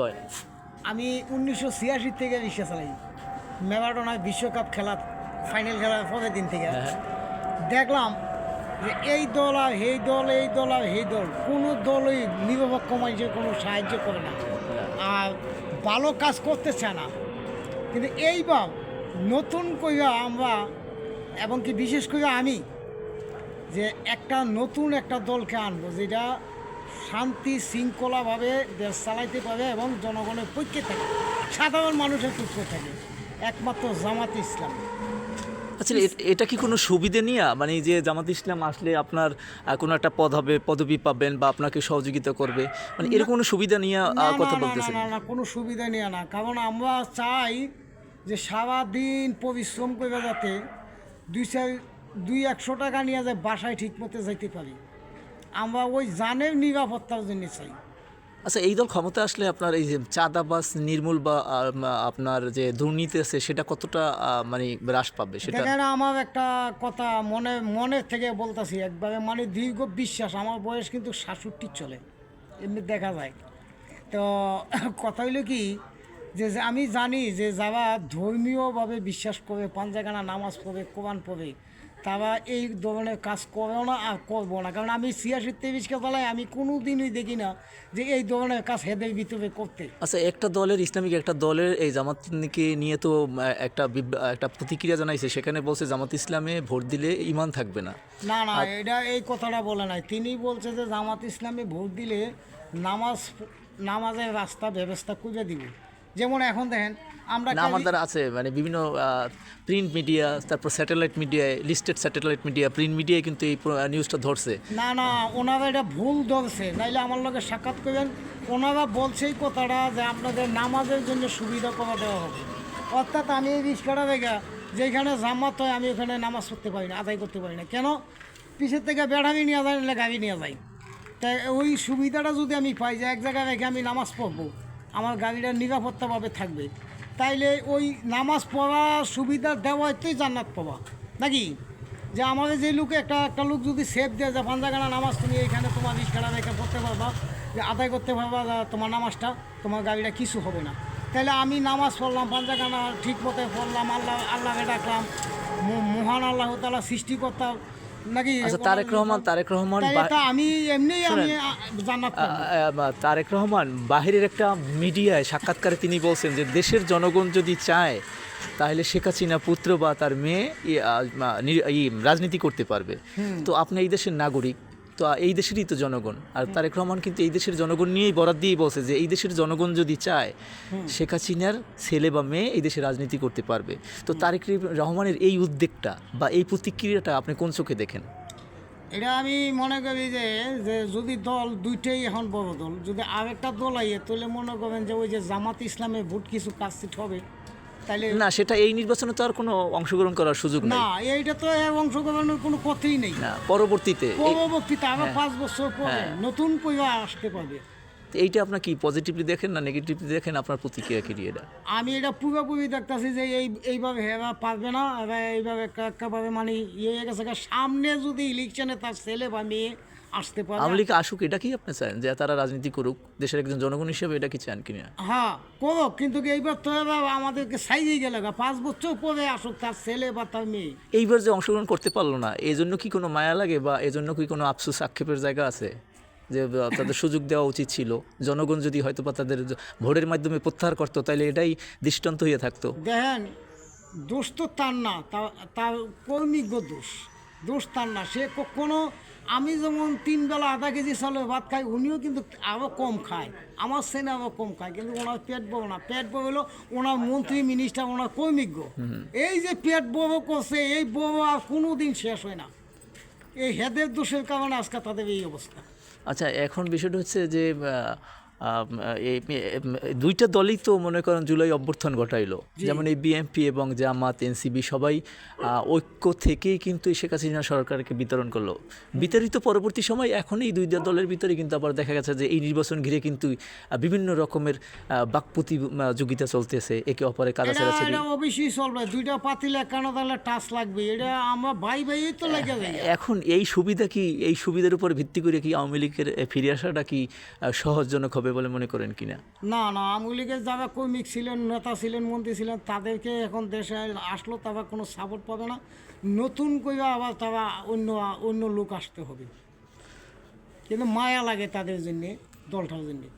কয়? আমি উনিশশো ছিয়াশি থেকে রিক্সা চালাই। ম্যারাডোনায় বিশ্বকাপ খেলা ফাইনাল খেলার পরের দিন থেকে। হ্যাঁ দেখলাম যে এই দল আর এই দল এই দল আর এই দল কোনো দলই নিরপেক্ষ মানুষের কোনো সাহায্য করে না। আর ভালো কাজ করতে চায় না। কিন্তু এইবার নতুন করে আমরা এবং কি বিশেষ করে আমি যে একটা নতুন একটা দলকে আনব যেটা শান্তি শৃঙ্খলাভাবে দেশ চালাইতে পারে এবং জনগণের পক্ষে থাকে। সাধারণ মানুষের পক্ষে থাকে। একমাত্র জামাত ইসলাম। আচ্ছা এটা কি কোনো সুবিধে নিয়ে? মানে যে জামাত ইসলাম আসলে আপনার কোনো একটা পদ হবে পদবি পাবেন বা আপনাকে সহযোগিতা করবে। মানে এরকম কোনো সুবিধা নিয়ে না, কথা বলতেছেন? না না কোনো সুবিধা নিয়ে না। কারণ আমরা চাই যে সারাদিন পরিশ্রম করে যাতে দুই চার দুই একশো টাকা নিয়ে যায় বাসায় ঠিক মতো যাইতে পারি। আমরা ওই জানের নিরাপত্তার জন্য চাই। আচ্ছা এই দল ক্ষমতা আসলে আপনার এই যে চাঁদাবাস নির্মূল বা আপনার যে দুর্নীতি আছে সেটা কতটা মানে হ্রাস পাবে? সেটা আমার একটা কথা মনে মনের থেকে বলতেছি একবারে মানে দীর্ঘ বিশ্বাস আমার বয়স কিন্তু সাতষট্টি চলে এমনি দেখা যায়। তো কথা হইল কি যে আমি জানি যে যারা ধর্মীয়ভাবে বিশ্বাস করে পাঞ্জাগানা নামাজ পড়ে কোরআন পড়ে তারা এই ধরনের কাজ করে না আর করব না। কারণ আমি ছিয়াশি তেইশকে চালাই আমি কোনো দিনই দেখি না যে এই ধরনের কাজ হেদের ভিতরে করতে। আচ্ছা একটা দলের ইসলামিক একটা দলের এই জামাতকে নিয়ে তো একটা একটা প্রতিক্রিয়া জানাইছে। সেখানে বলছে জামাত ইসলামে ভোট দিলে ইমান থাকবে না। না না এটা এই কথাটা বলে নাই। তিনি বলছে যে জামাত ইসলামে ভোট দিলে নামাজ নামাজের রাস্তা ব্যবস্থা খুঁজে দিব। যেমন এখন দেখেন আমরা না আমাদের আছে মানে বিভিন্ন প্রিন্ট মিডিয়া তারপর স্যাটেলাইট মিডিয়ায় লিস্টেড স্যাটেলাইট মিডিয়া প্রিন্ট মিডিয়ায় কিন্তু এই নিউজটা ধরছে। না না ওনারা এটা ভুল ধরছে। নাইলে আমার লগে সাক্ষাৎ করবেন ওনারা বলছেই কথাটা যে আপনাদের নামাজের জন্য সুবিধা করে দেওয়া হবে। অর্থাৎ আমি এই রিক্সাটা দেখা যেখানে জামাত হয় আমি ওখানে নামাজ পড়তে পারি না আদায় করতে পারি না। কেন? পিছের থেকে বেড়ামি নিয়ে যায় নাহলে গাড়ি নিয়ে যায়। তাই ওই সুবিধাটা যদি আমি পাই যে এক জায়গায় রেখে আমি নামাজ পড়ব আমার গাড়িটা নিরাপত্তাভাবে থাকবে। তাইলে ওই নামাজ পড়ার সুবিধা দেওয়াতেই জান্নাত পাবা। নাকি? যে আমাদের যে লোক একটা একটা লোক যদি সেফ দেয় যে পাঞ্জাগানা নামাজ তুমি এখানে তোমার রিক্সাটা রেখে পড়তে পারবা, যে আদায় করতে পারবা তোমার নামাজটা, তোমার গাড়িটা কিছু হবে না। তাহলে আমি নামাজ পড়লাম পাঞ্জাগানা ঠিক মতো পড়লাম, আল্লাহ, আল্লাহকে ডাকলাম, মহান আল্লাহ তালা সৃষ্টি করতাম নাকি আচ্ছা তারেক রহমান তারেক রহমান আমি এমনি তারেক রহমান বাহিরের একটা মিডিয়ায় সাক্ষাৎকারে তিনি বলছেন যে দেশের জনগণ যদি চায় তাহলে শেখ হাসিনা পুত্র বা তার মেয়ে রাজনীতি করতে পারবে। তো আপনি এই দেশের নাগরিক তো এই দেশেরই তো জনগণ। আর তারেক রহমান কিন্তু এই দেশের জনগণ নিয়েই বরাদ দিয়েই বলছে যে এই দেশের জনগণ যদি চায় শেখ হাসিনার ছেলে বা মেয়ে এই দেশে রাজনীতি করতে পারবে। তো তারেক রহমানের এই উদ্যোগটা বা এই প্রতিক্রিয়াটা আপনি কোন চোখে দেখেন? এটা আমি মনে করি যে যে যদি দল দুইটাই এখন বড় দল যদি আরেকটা দল আইয়ে তাহলে মনে করেন যে ওই যে জামাত ইসলামে ভোট কিছু কাজ হবে। না সেটা এই নির্বাচনে তো আর কোনো অংশগ্রহণ করার সুযোগ নেই। না এইটা তো অংশগ্রহণের কোনো পথেই নেই। না পরবর্তীতে পরবর্তীতে আরও পাঁচ বছর পরে হ্যাঁ। নতুন করে আসতে পারবে। তো এইটা আপনার কি পজিটিভলি দেখেন না নেগেটিভলি দেখেন? আপনার প্রতিক্রিয়া কি এটা? আমি এটা পুরোপুরি দেখতেছি যে এই এইভাবে হেরা পারবে না এবার এইভাবে একেবারে মানে ইয়ে হয়ে গেছে। সামনে যদি ইলেকশনে তার ছেলে বা মেয়ে আসতে পারে আওয়ামী লীগ আসুক এটা কি আপনি চান? যে তারা রাজনীতি করুক দেশের একজন জনগণ হিসেবে এটা কি চান কিনা? হ্যাঁ করুক কিন্তু কি এইবার তো এবার আমাদেরকে সাইজে গেলে। পাঁচ বছর পরে আসুক তার ছেলে বা তার মেয়ে। এইবার যে অংশগ্রহণ করতে পারল না এই জন্য কি কোনো মায়া লাগে বা এই জন্য কি কোনো আফসোস আক্ষেপের জায়গা আছে? যে তাদের সুযোগ দেওয়া উচিত ছিল। জনগণ যদি হয়তো বা তাদের ভোটের মাধ্যমে প্রত্যাহার করতো তাহলে এটাই দৃষ্টান্ত হয়ে থাকতো। দেখেন দোষ তো তার না তা- তার কর্মিজ্ঞ দোষ। দোষ তার না সে কখনো আমি যেমন তিন বেলা আধা কেজি চালের ভাত খাই উনিও কিন্তু আরও কম খায়। আমার সেনে আরও কম খায় কিন্তু ওনার পেট বড় না। পেট বড় হলো ওনার মন্ত্রী মিনিস্টার ওনার কর্মিজ্ঞ এই যে পেট বড় করছে এই বড় আর কোনো দিন শেষ হয় না। এই হেদের দোষের কারণে আজকে তাদের এই অবস্থা। আচ্ছা এখন বিষয়টা হচ্ছে যে দুইটা দলই তো মনে করেন জুলাই অভ্যর্থন ঘটাইলো। যেমন এই বিএনপি এবং জামাত এনসিবি সবাই ঐক্য থেকেই কিন্তু শেখ হাসিনা সরকারকে বিতরণ করল। বিতাড়িত পরবর্তী সময় এখন এই দুই দলের ভিতরে কিন্তু আবার দেখা গেছে যে এই নির্বাচন ঘিরে কিন্তু বিভিন্ন রকমের বাক প্রতিযোগিতা চলতেছে একে অপরে কাদা ছেড়াছেড়ি। অবশ্যই চলবে। দুইটা পাতিল কেন তাহলে টাচ লাগবে। এটা আমরা ভাই ভাই তো লেগে এখন এই সুবিধা কি এই সুবিধার উপর ভিত্তি করে কি আওয়ামী লীগের ফিরে আসাটা কি সহজজনক হবে হবে বলে মনে করেন কিনা? না না, আওয়ামী লীগের যারা কর্মিক ছিলেন, নেতা ছিলেন, মন্ত্রী ছিলেন, তাদেরকে এখন দেশে আসলো, তারা কোনো সাপোর্ট পাবে না। নতুন করে আবার তারা অন্য অন্য লোক আসতে হবে। কিন্তু মায়া লাগে তাদের জন্যে, দলটার জন্যে।